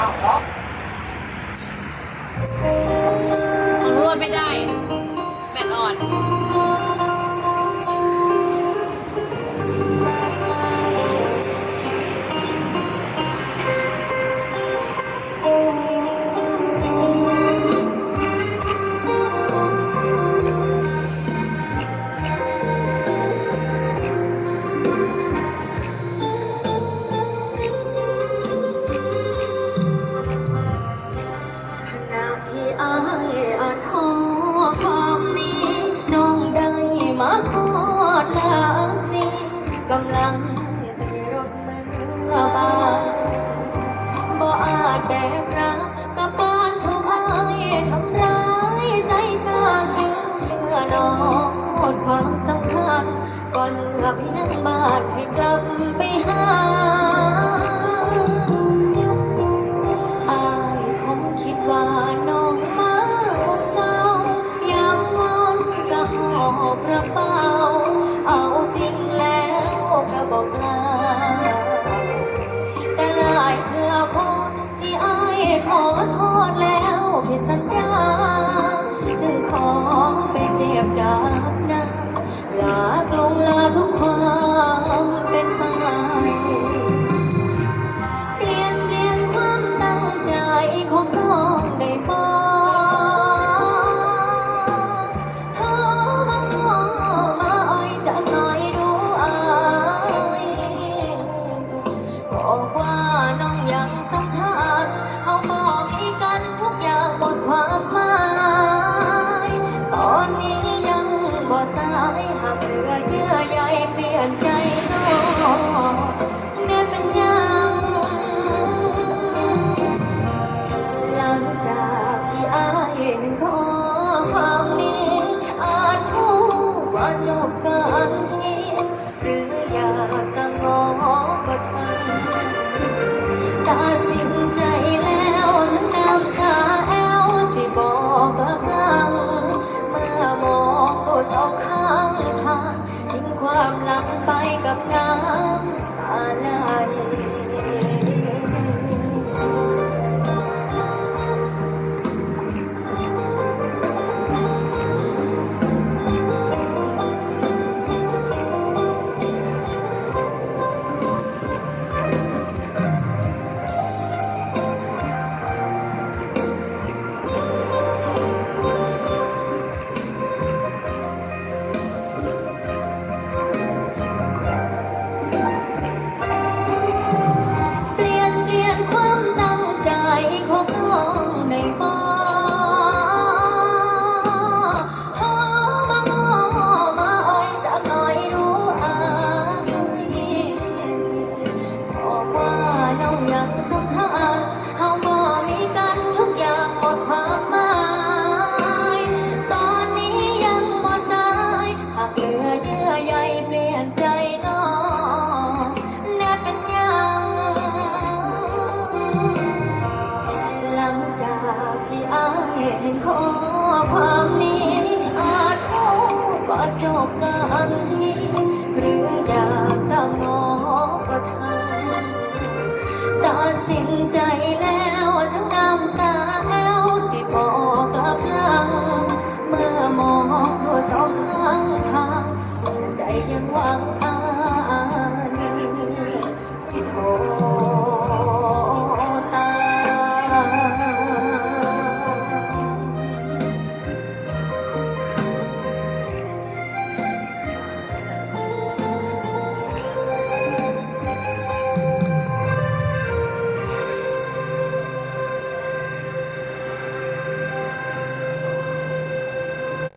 อ้าวล็อกำลังไปรถมือบางบ่อาจแบกรักกับการถูกอายทำร้ายใจกัน เมื่อน้องหมดความสำคัญ ก็เหลือเพียงบากดาบนำลากลงลาทุกความเป็นมาเปลี่ยนเปลี่ยนความตั้งใจของ じゃ ที่อายเห็นข้อความนี้อาจโทษว่าจบกันนี้หรืออยากตามง้อก็ช่าตัดสินใจ